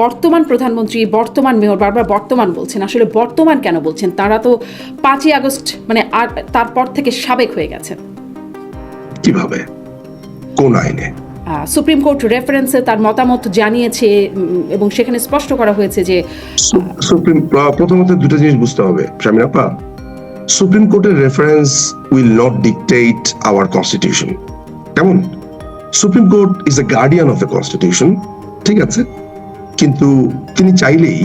বর্তমান প্রধানমন্ত্রী বর্তমান মেয়র বারবার বর্তমান বলছেন আসলে বর্তমান কেন বলছেন? তারা তো পাঁচই আগস্ট মানে আর তারপর থেকে সাবেক হয়ে গেছেন কীভাবে? কোন আইনে? সুপ্রিম কোর্ট রেফারেন্সে তার মতামত জানিয়েছে এবং সেখানে স্পষ্ট করা হয়েছে যে সুপ্রিম প্রথমত দুটো জিনিস বুঝতে হবে শামিনাপা সুপ্রিম কোর্টের reference will not dictate our constitution. কেমন? Supreme court is a guardian of the constitution ঠিক আছে? কিন্তু তিনি চাইলেই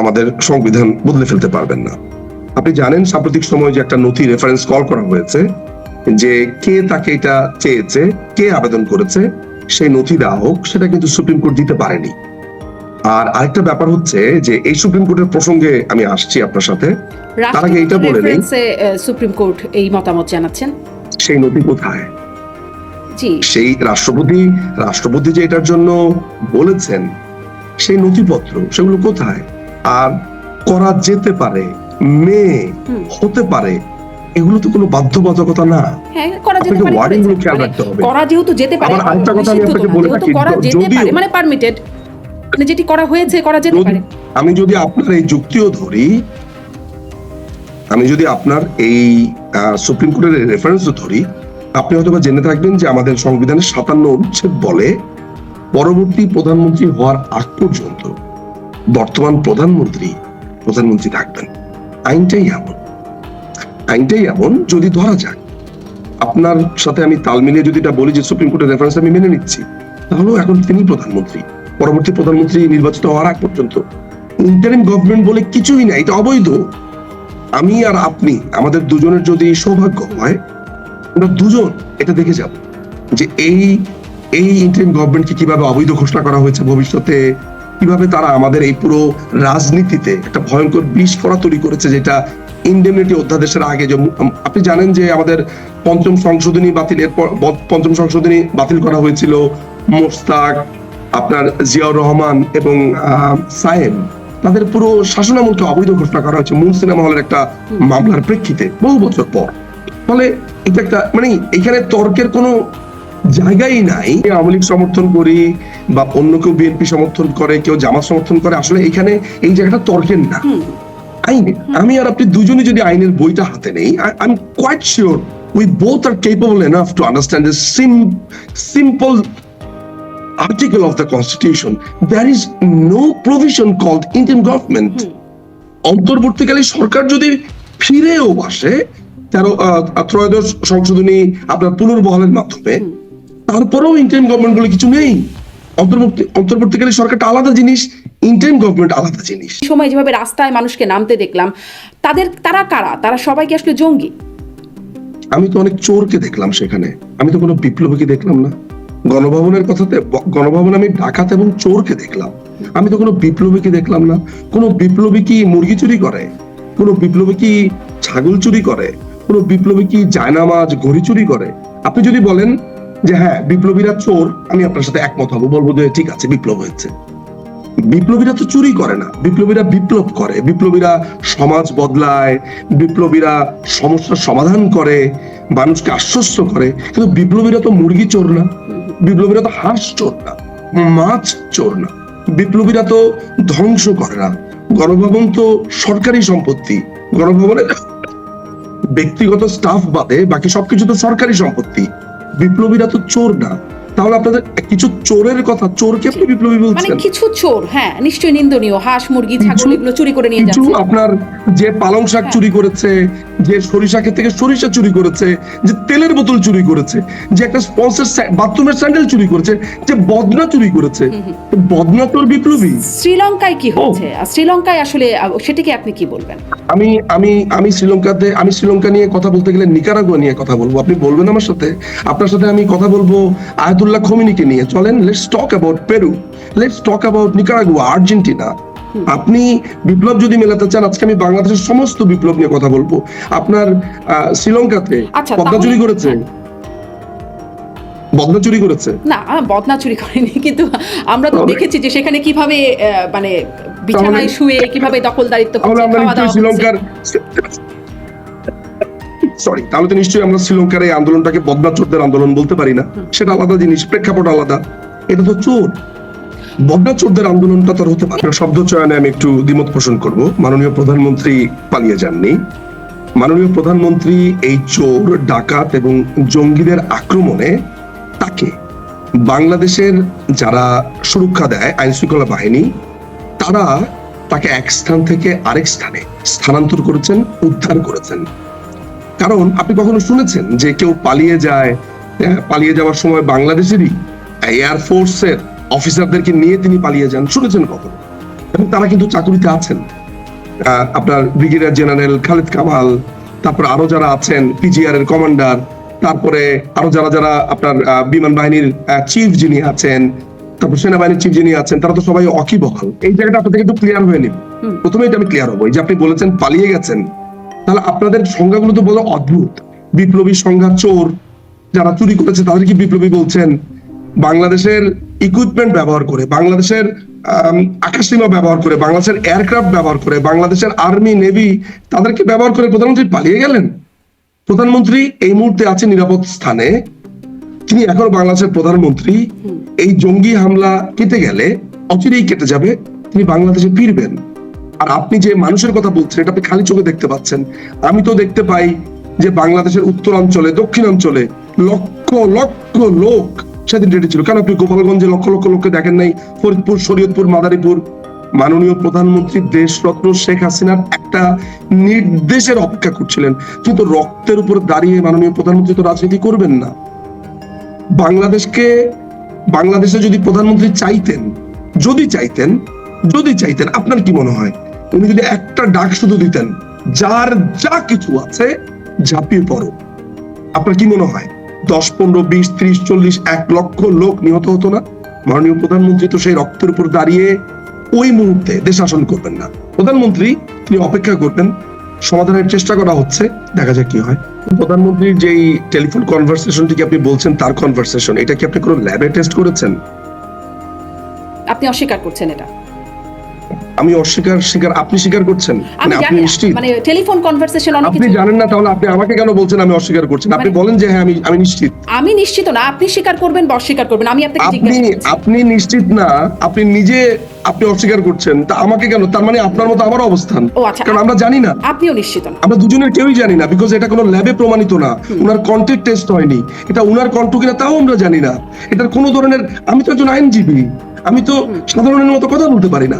আমাদের সংবিধান বদলে ফেলতে পারবেন না। আপনি জানেন সাম্প্রতিক সময়ে যে একটা নথি রেফারেন্স কল করা হয়েছে যে কে তাকে এটা চেয়েছে কে আবেদন করেছে সেই নথি দেওয়া হোক সেটা কিন্তু সুপ্রিম কোর্ট দিতে পারেনি। আর আরেকটা ব্যাপার হচ্ছে যে এই সুপ্রিম কোর্টের প্রসঙ্গে আমি আসছি আপনার সাথে। তার আগে এইটা বলে নেই। সুপ্রিম কোর্ট এই মতামত জানাচ্ছেন? সেই নথি কোথায়? জি। সেই রাষ্ট্রপতি রাষ্ট্রপতি যে এটার জন্য বলেছেন সেই নথিপত্র সেগুলো কোথায়? আর করা যেতে পারে মেয়ে হতে পারে এগুলো তো কোনো বাধ্যবাধকতা না। হ্যাঁ করা যেতে পারে wording গুলো খেয়াল মানে রাখতে হবে। করা যেহেতু যেতে পারে আবার আরেকটা কথা আমি আপনাকে বলে রাখি, করা যেতে পারে মানে পারমিটেড মানে যেটি করা হয়েছে করা যেতে যদি- পারে। আমি যদি আপনার এই যুক্তিও ধরি আমি যদি আপনার এই সুপ্রিম কোর্টের রেফারেন্স ধরি আপনি হয়তো বা জেনে থাকবেন যে আমাদের সংবিধানের সাতান্ন অনুচ্ছেদ বলে পরবর্তী প্রধানমন্ত্রী হওয়ার আগ পর্যন্ত বর্তমান প্রধানমন্ত্রী প্রধানমন্ত্রী থাকবেন। আইনটাই এমন। আইনটাই এমন যদি ধরা যাক। আপনার সাথে আমি তাল মিলিয়ে যদি এটা বলি যে সুপ্রিম কোর্টের রেফারেন্স আমি মেনে নিচ্ছি, তাহলেও এখন তিনি প্রধানমন্ত্রী। পরবর্তী প্রধানমন্ত্রী নির্বাচিত হওয়ার আগ পর্যন্ত ইন্টারিম গভর্নমেন্ট বলে কিছুই না এটা অবৈধ। আমি আর আপনি, আমাদের দুজনের যদি সৌভাগ্য হয়, আমরা দুজন এটা দেখে যাব যে এই এই ইন্টারিম গভর্নমেন্টকে কীভাবে অবৈধ ঘোষণা করা হয়েছে ভবিষ্যতে? কীভাবে তারা আমাদের এই পুরো রাজনীতিতে একটা ভয়ঙ্কর বিষ করা তৈরি করেছে যেটা ইন্ডেমনিটি অধ্যাদেশের আগে যে আপনি জানেন যে আমাদের পঞ্চম সংশোধনী বাতিলের পর পঞ্চম সংশোধনী বাতিল করা হয়েছিল মোস্তাক আপনার জিয়াউর রহমান এবং সায়েম। তাদের পুরো শাসনামলকে অবৈধ ঘোষণা করা হয়েছে মুন সিনেমা হলের একটা মামলার প্রেক্ষিতে বহু বছর পর। ফলে এটা একটা মানে এখানে তর্কের কোনো জায়গাই নাই। আওয়ামী লীগ সমর্থন করি বা অন্য কেউ বিএনপি সমর্থন করে কেউ জামাত সমর্থন করে আসলে এখানে এই জায়গাটা তর্কের না। আইনে। আমি আর আপনি দুজনে যদি আইনের বইটা হাতে নেই I am quite sure we both are capable enough to understand the sim simple article of the constitution. There is no provision called indian government. অন্তর্বর্তীকালে সরকার যদি ফিরেও আসে তেরো ত্রয়োদশ সংশোধনী আপনার পুনর্বহালের মাধ্যমে তারপরেও ইন্টারিম গভর্নমেন্ট বলে কিছু নেই। অন্তর্বর্তী অন্তর্বর্তীকালীন সরকারটা আলাদা জিনিস ইন্টারিম গভর্নমেন্ট আলাদা জিনিস। সময় যেভাবে রাস্তায় মানুষকে নামতে দেখলাম তাদের তারা কারা? তারা সবাই কি আসলে জঙ্গি? আমি তো অনেক চোরকে দেখলাম সেখানে। আমি তো কোনো বিপ্লবীকে দেখলাম না। গণভবনের কথাতে গণভবনে আমি ডাকাত এবং চোরকে দেখলাম। আমি তো কোনো বিপ্লবীকে দেখলাম না। কোনো বিপ্লবী কি মুরগি চুরি করে? কোনো বিপ্লবী কি ছাগল চুরি করে? কোনো বিপ্লবী কি জায়নামাজ ঘড়ি চুরি করে? আপনি যদি বলেন যে হ্যাঁ বিপ্লবীরা চোর, আমি আপনার সাথে একমত হব, বলব যে ঠিক আছে, বিপ্লব হয়েছে। বিপ্লবীরা তো চুরি করে না, বিপ্লবীরা বিপ্লব করে, বিপ্লবীরা সমাজ বদলায়, বিপ্লবীরা সমস্যার সমাধান করে, মানুষকে আশ্বস্ত করে, কিন্তু বিপ্লবীরা তো মুরগি চোর না, বিপ্লবীরা তো হাঁস চোর না, মাছ চোর না, বিপ্লবীরা তো ধ্বংস করে না। গণভবন তো সরকারি সম্পত্তি, গণভবনে ব্যক্তিগত স্টাফ বাদে বাকি সবকিছু তো সরকারি সম্পত্তি। বিপ্লবীরা তো চোর না। তাহলে আপনাদের কিছু চোরের কথা চোরকে আপনি বিপ্লবী বলছেন? মানে কিছু চোর হ্যাঁ নিশ্চয়ই নিন্দনীয়। হাঁস মুরগি ছাগল এগুলো চুরি করে নিয়ে যাচ্ছে। আপনার যে পালং শাক হ্যাঁ। চুরি করেছে যে সরিষা ক্ষেত থেকে সরিষা চুরি করেছে যে তেলের বোতল চুরি করেছে যে একটা স্পন্সর বাথরুমের স্যান্ডেল চুরি করেছে যে বদনা চুরি করেছে। বদনা তোর বিপ্লবী। শ্রীলঙ্কায় কি হচ্ছে? আর শ্রীলঙ্কায় আসলে সেটিকে আপনি কি বলবেন? আমি আমি আমি শ্রীলঙ্কাতে আমি শ্রীলঙ্কা নিয়ে কথা বলতে গেলে নিকারাগুয়া নিয়ে কথা বলব। আপনি বলবেন আমার সাথে? আপনার সাথে আমি কথা বলব আয়াতুল্লাহ খমিনিকে নিয়ে। চলেন let's talk about Peru let's talk about Nicaragua Argentina আপনি বিপ্লব যদি মেলাতে চান আজকে আমি বাংলাদেশের সমস্ত বিপ্লব নিয়ে কথা বলব। আপনার শ্রীলঙ্কাতে আচ্ছা, পদ্মা চুরি করেছে। বদনা চুরি করেছে। না বদনা চুরি করেনি কিন্তু আমরা তো দেখেছি যে সেখানে কীভাবে মানে বিছানায় শুয়ে কীভাবে দখলদারিত্ব শ্রীলঙ্কার সরি তাহলে তো নিশ্চয়ই আমরা শ্রীলঙ্কার এই আন্দোলনটাকে বদনা চোরদের আন্দোলন বলতে পারি না। সেটা আলাদা জিনিস প্রেক্ষাপট আলাদা। এটা তো চোর। বন্যা আন্দোলনটা তার হতে পারে শব্দ চয়নে আমি একটু দ্বিমত পোষণ করব। মাননীয় প্রধানমন্ত্রী পালিয়ে যাননি। মাননীয় প্রধানমন্ত্রী এই চোর, ডাকাত এবং জঙ্গিদের আক্রমণে তাকে বাংলাদেশের যারা সুরক্ষা দেয় আইন শৃঙ্খলা বাহিনী, তারা তাকে এক স্থান থেকে আরেক স্থানে স্থানান্তর করেছেন, উদ্ধার করেছেন। কারণ আপনি কখনো শুনেছেন যে কেউ পালিয়ে যায় পালিয়ে যাওয়ার সময় বাংলাদেশেরই এয়ারফোর্সের অফিসারদেরকে নিয়ে তিনি পালিয়ে যান। শুনেছেন কখনো এবং তারা কিন্তু চাকুরিতে আছেন। আপনার ব্রিগেডিয়ার জেনারেল খালেদ কামাল তারপর আরও যারা আছেন পিজিআর এর কমান্ডার তারপরে আরও যারা যারা আপনার বিমান বাহিনীর চিফ যিনি আছেন তারপর সেনাবাহিনীর চিফ যিনি আছেন তারা তো সবাই অকিবহাল। এই জায়গাটা আপনাদের একটু ক্লিয়ার হয়ে হুম। প্রথমে এটা আমি ক্লিয়ার হব। যে আপনি বলেছেন পালিয়ে গেছেন তাহলে আপনাদের সংজ্ঞাগুলো তো বলো অদ্ভুত। বিপ্লবী সংজ্ঞা চোর যারা চুরি করেছে তাদের কি বিপ্লবী বলছেন? বাংলাদেশের ইকুইপমেন্ট ব্যবহার করে, বাংলাদেশের আকাশসীমা ব্যবহার করে, বাংলাদেশের এয়ারক্রাফট ব্যবহার করে, বাংলাদেশের আর্মি নেভি তাদেরকে ব্যবহার করে প্রধানমন্ত্রী পালিয়ে গেলেন। প্রধানমন্ত্রী এই মুহূর্তে আছে নিরাপদ স্থানে। তিনি এখনও বাংলাদেশের প্রধানমন্ত্রী। এই জঙ্গি হামলা কেটে গেলে অচিরেই কেটে যাবে, তিনি বাংলাদেশে ফিরবেন। আর আপনি যে মানুষের কথা বলছেন, এটা আপনি খালি চোখে দেখতে পাচ্ছেন। আমি তো দেখতে পাই যে বাংলাদেশের উত্তরাঞ্চলে, দক্ষিণাঞ্চলে লক্ষ লক্ষ লোক সেদিন রেডি ছিল। কেন আপনি গোপালগঞ্জে লক্ষ লক্ষ লোককে দেখেন নাই? ফরিদপুর, শরীয়তপুর, মাদারীপুর। মাননীয় প্রধানমন্ত্রী দেশরত্ন শেখ হাসিনার একটা নির্দেশের অপেক্ষা করছিলেন। কিন্তু রক্তের উপর দাঁড়িয়ে মাননীয় প্রধানমন্ত্রী তো রাজনীতি করবেন না। বাংলাদেশকে, বাংলাদেশে যদি প্রধানমন্ত্রী চাইতেন, যদি চাইতেন যদি চাইতেন, আপনার কি মনে হয়? উনি যদি একটা ডাক শুধু দিতেন, যার যা কিছু আছে, ঝাঁপিয়ে পড়ো। আপনার কি মনে হয়? দশ, পনেরো, বিশ, ত্রিশ, চল্লিশ, এক লক্ষ লোক নিহত হতো না। মাননীয় প্রধানমন্ত্রী তো সেই রক্তের উপর দাঁড়িয়ে ওই মুহূর্তে দেশ শাসন করবেন না। প্রধানমন্ত্রী, তিনি অপেক্ষা করবেন। সমাধানের চেষ্টা করা হচ্ছে, দেখা যাক কি হয়। প্রধানমন্ত্রীর যেই টেলিফোন কনভারসেশনটি কি আপনি বলছেন, তার কনভারসেশন, এটা কি আপনি কোনো ল্যাবে টেস্ট করেছেন? আপনি অস্বীকার করছেন এটা? আমি অস্বীকার স্বীকার আপনি স্বীকার করছেন? মানে আপনি নিশ্চিত? মানে টেলিফোন কনভারসেশন অনেক আপনি জানেন না তাহলে আপনি আমাকে কেন বলছেন আমি অস্বীকার করছেন আপনি মানে- বলেন যে হ্যাঁ আমি আমি নিশ্চিত। আমি নিশ্চিত না আপনি স্বীকার করবেন বা অস্বীকার করবেন আমি আপনাকে আপনি জিজ্ঞাসা করছি। আপনি নিশ্চিত না আপনি নিজে আপনি অস্বীকার করছেন তা আমাকে কেন? তার মানে আপনার মতো আমার অবস্থান। আচ্ছা। কারণ আমরা জানি না। আপনিও নিশ্চিত না। আমরা দুজনের কেউই জানি না বিকজ এটা কোনো ল্যাবে প্রমাণিত না। ওনার কন্টেন্ট টেস্ট হয়নি। এটা ওনার কণ্ঠ কিনা তাও আমরা জানি না। এটার কোনো ধরনের আমি তো একজন আইনজীবী। আমি তো সাধারণের মতো কথা বলতে পারি না।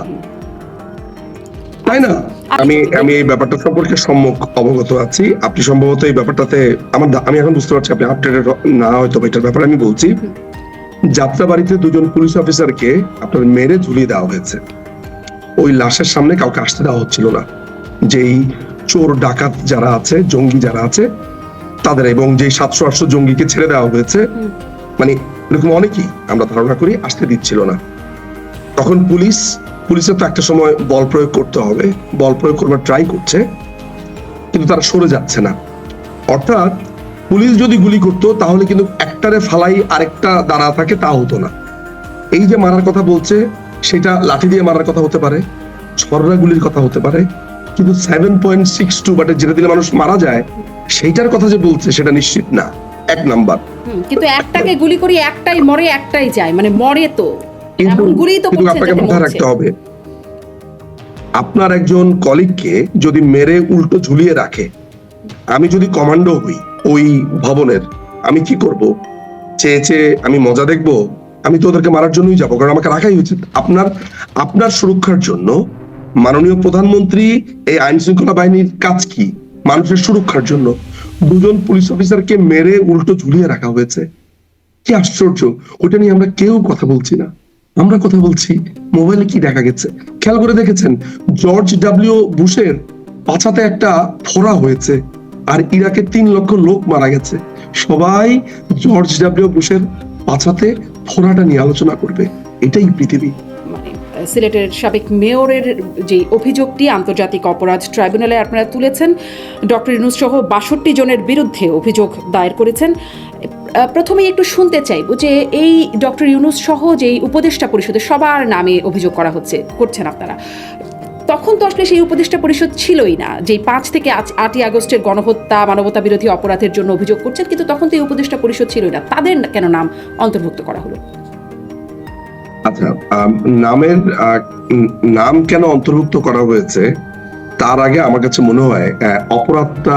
তাই না? আমি আমি এই ব্যাপারটা সম্পর্কে সম্মুখ অবগত আছি। আপনি সম্ভবত এই ব্যাপারটাতে আমার আমি এখন বুঝতে পারছি আপনি আপডেটেড না হয়তো বা এটার ব্যাপারে আমি বলছি। যাত্রাবাড়িতে দুজন পুলিশ অফিসারকে আপনার মেরে ঝুলিয়ে দেওয়া হয়েছে। ওই লাশের সামনে কাউকে আসতে দেওয়া হচ্ছিল না। যেই চোর ডাকাত যারা আছে জঙ্গি যারা আছে তাদের এবং যে সাতশো আটশো জঙ্গিকে ছেড়ে দেওয়া হয়েছে মানে এরকম অনেকেই আমরা ধারণা করি আসতে দিচ্ছিল না। তখন পুলিশ পুলিশের তো একটা সময় বল প্রয়োগ করতে হবে, বল প্রয়োগ করবার ট্রাই করছে, কিন্তু তারা সরে যাচ্ছে না। অর্থাৎ পুলিশ যদি গুলি করতো, তাহলে কিন্তু একটারে ফালাই আরেকটা দাঁড়া থাকে, তা হতো না। এই যে মারার কথা বলছে, সেটা লাঠি দিয়ে মারার কথা হতে পারে ছররা গুলির কথা হতে পারে, কিন্তু সেভেন পয়েন্ট সিক্স টু বাটে যেটা দিলে মানুষ মারা যায়, সেইটার কথা যে বলছে, সেটা নিশ্চিত না। এক নাম্বার। কিন্তু একটাকে গুলি করি, একটাই মরে, একটাই যায় মানে মরে তো। কিন্তু আপনাকে মাথায় রাখতে হবে। আপনার একজন কলিগকে যদি মেরে উল্টো ঝুলিয়ে রাখে আমি যদি কমান্ডো হই ওই ভবনের আমি কি করব? চেয়ে চেয়ে আমি মজা দেখব আমি তো ওদেরকে মারার জন্যই যাব কারণ আমাকে রাখাই উচিত। আপনার আপনার সুরক্ষার জন্য মাননীয় প্রধানমন্ত্রী এই আইন শৃঙ্খলা বাহিনীর কাজ কি? মানুষের সুরক্ষার জন্য দুজন পুলিশ অফিসারকে মেরে উল্টো ঝুলিয়ে রাখা হয়েছে? কি আশ্চর্য! ওটা নিয়ে আমরা কেউ কথা বলছি না। আমরা কথা বলছি, মোবাইলে কি দেখা গেছে? খেয়াল করে দেখেছেন, জর্জ ডাব্লিউ বুশের পাছাতে একটা ফোড়া হয়েছে, আর ইরাকে তিন লক্ষ লোক মারা গেছে। সবাই জর্জ ডাব্লিউ বুশের পাছাতে ফোড়াটা নিয়ে আলোচনা করবে। এটাই পৃথিবী। মানে সিলেটের সাবেক মেয়রের যে অভিযোগটি আন্তর্জাতিক অপরাধ ট্রাইব্যুনালে আপনারা তুলেছেন, ডক্টর ইনুস সহ বাষট্টি জনের বিরুদ্ধে অভিযোগ দায়ের করেছেন। প্রথমেই একটু শুনতে চাইব যে এই ডক্টর ইউনুস সহ যে উপদেষ্টা পরিষদে সবার নামে অভিযোগ করা হচ্ছে, করছেন আপনারা। তখন তো আসলে সেই উপদেষ্টা পরিষদ ছিলই না যে পাঁচ থেকে আজ- আটই আগস্টের গণহত্যা মানবতা বিরোধী অপরাধের জন্য অভিযোগ করছেন, কিন্তু তখন তো এই উপদেষ্টা পরিষদ ছিলই না। তাদের কেন নাম অন্তর্ভুক্ত করা হলো? আচ্ছা নামের নাম কেন অন্তর্ভুক্ত করা হয়েছে? তার আগে আমার কাছে মনে হয় অপরাধটা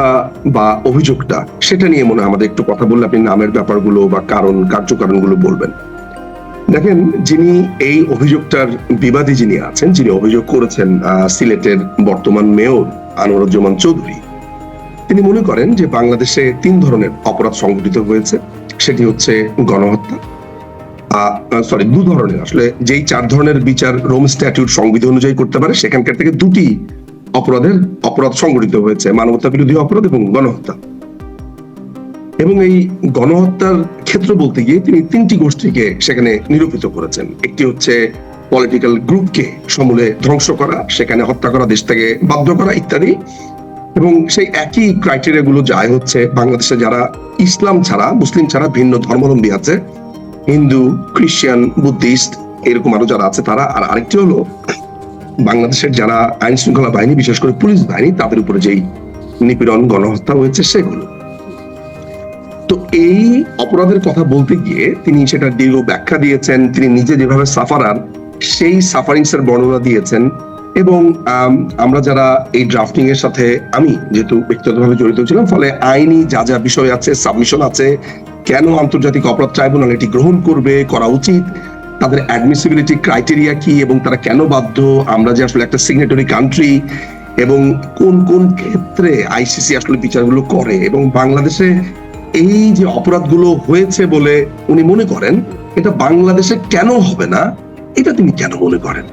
বা অভিযোগটা, সেটা নিয়ে মনে হয় আমাদের একটু কথা বললে আপনি নামের ব্যাপারগুলো বা কারণ, কার্যকারণগুলো বলবেন। দেখেন, যিনি এই অভিযোগটার বিবাদী যিনি আছেন, যিনি অভিযোগ করেছেন সিলেটের বর্তমান মেয়র আনোয়ারুজ্জামান চৌধুরী, তিনি মনে করেন যে বাংলাদেশে তিন ধরনের অপরাধ সংঘটিত হয়েছে। সেটি হচ্ছে গণহত্যা সরি দু ধরনের। আসলে যেই চার ধরনের বিচার রোম স্ট্যাটিউট সংবিধান অনুযায়ী করতে পারে, সেখানকার থেকে দুটি অপরাধের অপরাধ সংঘটিত হয়েছে, মানবতা বিরোধী অপরাধ এবং গণহত্যা। এবং এই গণহত্যার ক্ষেত্র বলতে গিয়ে তিনি তিনটি গোষ্ঠীকে সেখানে নিরূপিত করেছেন। একটি হচ্ছে পলিটিক্যাল গ্রুপকে সমূলে ধ্বংস করা, সেখানে হত্যা করা, দেশ থেকে বাধ্য করা ইত্যাদি। এবং সেই একই ক্রাইটেরিয়া গুলো যায় হচ্ছে বাংলাদেশে যারা ইসলাম ছাড়া, মুসলিম ছাড়া ভিন্ন ধর্মাবলম্বী আছে, হিন্দু, খ্রিস্টান, বুদ্ধিস্ট, এরকম আরও যারা আছে তারা। আর আরেকটি হলো বাংলাদেশের যারা আইন শৃঙ্খলা বাহিনী বিশেষ করে পুলিশ বাহিনী তাদের উপরে যেই নিপীড়ন গণহত্যা হয়েছে সেগুলো। তো এই অপরাধের কথা বলতে গিয়ে তিনি সেটা দীর্ঘ ব্যাখ্যা দিয়েছেন তিনি নিজে যেভাবে সাফারার সেই সাফারিংস এর বর্ণনা দিয়েছেন এবং আম, আমরা যারা এই ড্রাফটিং এর সাথে আমি যেহেতু ব্যক্তিগতভাবে জড়িত ছিলাম ফলে আইনি যা যা বিষয় আছে সাবমিশন আছে কেন আন্তর্জাতিক অপরাধ ট্রাইব্যুনাল এটি গ্রহণ করবে করা উচিত তাদের অ্যাডমিসিবিলিটি ক্রাইটেরিয়া কি এবং তারা কেন বাধ্য? আমরা যে আসলে একটা সিগনেটরি কান্ট্রি এবং কোন কোন ক্ষেত্রে আইসিসি আসলে বিচারগুলো করে এবং বাংলাদেশে এই যে অপরাধগুলো হয়েছে বলে উনি মনে করেন, এটা বাংলাদেশে কেন হবে না? এটা তিনি কেন মনে করেন?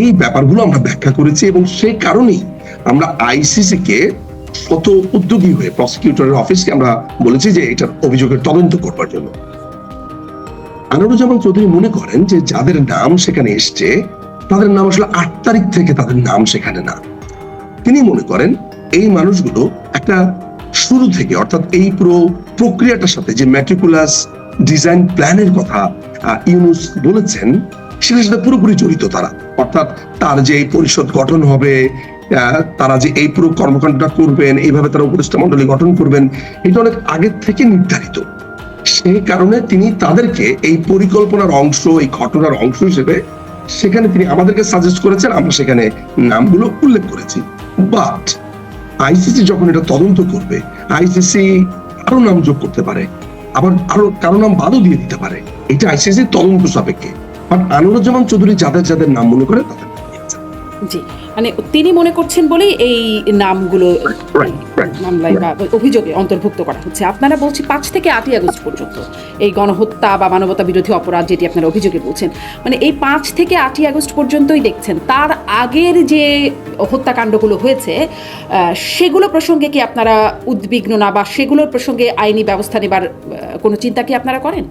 এই ব্যাপারগুলো আমরা ব্যাখ্যা করেছি এবং সেই কারণেই আমরা আইসিসি কে কত উদ্যোগী হয়ে প্রসিকিউটরের অফিসকে আমরা বলেছি যে এটার অভিযোগের তদন্ত করবার জন্য। আনোয়ারুজ্জামান চৌধুরী মনে করেন যে যাদের নাম সেখানে এসছে, তাদের নাম আসলে আট তারিখ থেকে তাদের নাম সেখানে না। তিনি মনে করেন এই মানুষগুলো একটা শুরু থেকে, অর্থাৎ এই পুরো প্রক্রিয়াটার সাথে যে ম্যাট্রিকুলাস ডিজাইন প্ল্যানের কথা ইউনুস বলেছেন সেটার সাথে পুরোপুরি জড়িত তারা। অর্থাৎ তার যে এই পরিষদ গঠন হবে তারা যে এই পুরো কর্মকাণ্ডটা করবেন, এইভাবে তারা উপদেষ্টা মন্ডলী গঠন করবেন, এটা অনেক আগের থেকে নির্ধারিত। সেই কারণে তিনি তাদেরকে এই পরিকল্পনার অংশ, এই ঘটনার অংশ হিসেবে সেখানে তিনি আমাদেরকে সাজেস্ট করেছেন, আমরা সেখানে নামগুলো উল্লেখ করেছি। বাট আইসিসি যখন এটা তদন্ত করবে আইসিসি আরও নাম যোগ করতে পারে, আবার আরও কারও নাম বাদও দিয়ে দিতে পারে, এটা আইসিসি তদন্ত সাপেক্ষে। বাট আনোয়ারুজ্জামান চৌধুরী যাদের যাদের নাম মনে করে তাদের জি। মানে তিনি মনে করছেন বলেই এই নামগুলো মামলায় বা অভিযোগে অন্তর্ভুক্ত করা হচ্ছে। আপনারা বলছি পাঁচ থেকে আটই আগস্ট পর্যন্ত এই গণহত্যা বা মানবতা বিরোধী অপরাধ যেটি আপনারা অভিযোগে বলছেন মানে এই পাঁচ থেকে আটই আগস্ট পর্যন্তই দেখছেন তার আগের যে হত্যাকাণ্ডগুলো হয়েছে সেগুলো প্রসঙ্গে কি আপনারা উদ্বিগ্ন না বা সেগুলোর প্রসঙ্গে আইনি ব্যবস্থা নেবার কোনো চিন্তা কি আপনারা করেন?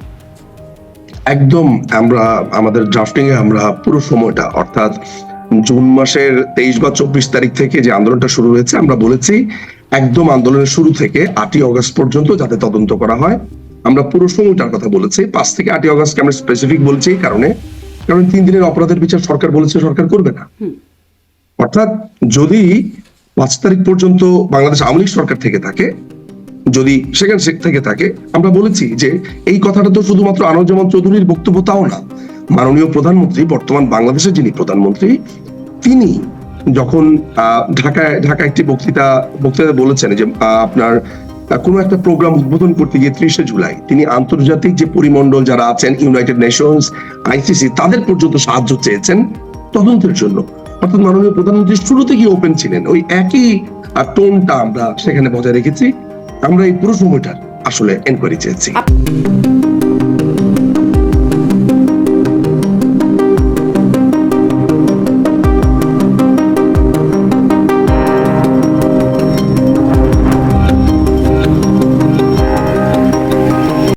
একদম আমরা আমাদের ড্রাফটিং এ আমরা পুরো সময়টা অর্থাৎ জুন মাসের তেইশ বা চব্বিশ তারিখ থেকে যে আন্দোলনটা শুরু হয়েছে আমরা বলেছি একদম আন্দোলনের শুরু থেকে আটই অগস্ট পর্যন্ত যাতে তদন্ত করা হয়। আমরা পুরো সময়টার কথা বলেছি পাঁচ থেকে আটই অগস্টকে আমরা স্পেসিফিক বলছি এই কারণে কারণ তিন দিনের অপরাধের বিচার সরকার বলেছে সরকার করবে না। অর্থাৎ যদি পাঁচ তারিখ পর্যন্ত বাংলাদেশ আওয়ামী লীগ সরকার থেকে থাকে যদি সেখানে থেকে থাকে আমরা বলেছি যে এই কথাটা তো শুধুমাত্র আনোয়ারুজ্জামান চৌধুরীর বক্তব্য তাও না। মাননীয় প্রধানমন্ত্রী, বর্তমান বাংলাদেশের যিনি প্রধানমন্ত্রী, তিনি যখন ঢাকায় ঢাকা একটি বক্তৃতা বক্তৃতা বলেছেন যে আপনার কোনো একটা প্রোগ্রাম উদ্বোধন করতে গিয়ে ত্রিশে জুলাই, তিনি আন্তর্জাতিক যে পরিমণ্ডল যারা আছেন ইউনাইটেড নেশনস আইসিসি তাদের পর্যন্ত সাহায্য চেয়েছেন তদন্তের জন্য। অর্থাৎ মাননীয় প্রধানমন্ত্রী শুরু থেকেই ওপেন ছিলেন। ওই একই টোনটা আমরা সেখানে বজায় রেখেছি। আমরা এই পুরো সময়টার আসলে এনকোয়ারি চেয়েছি।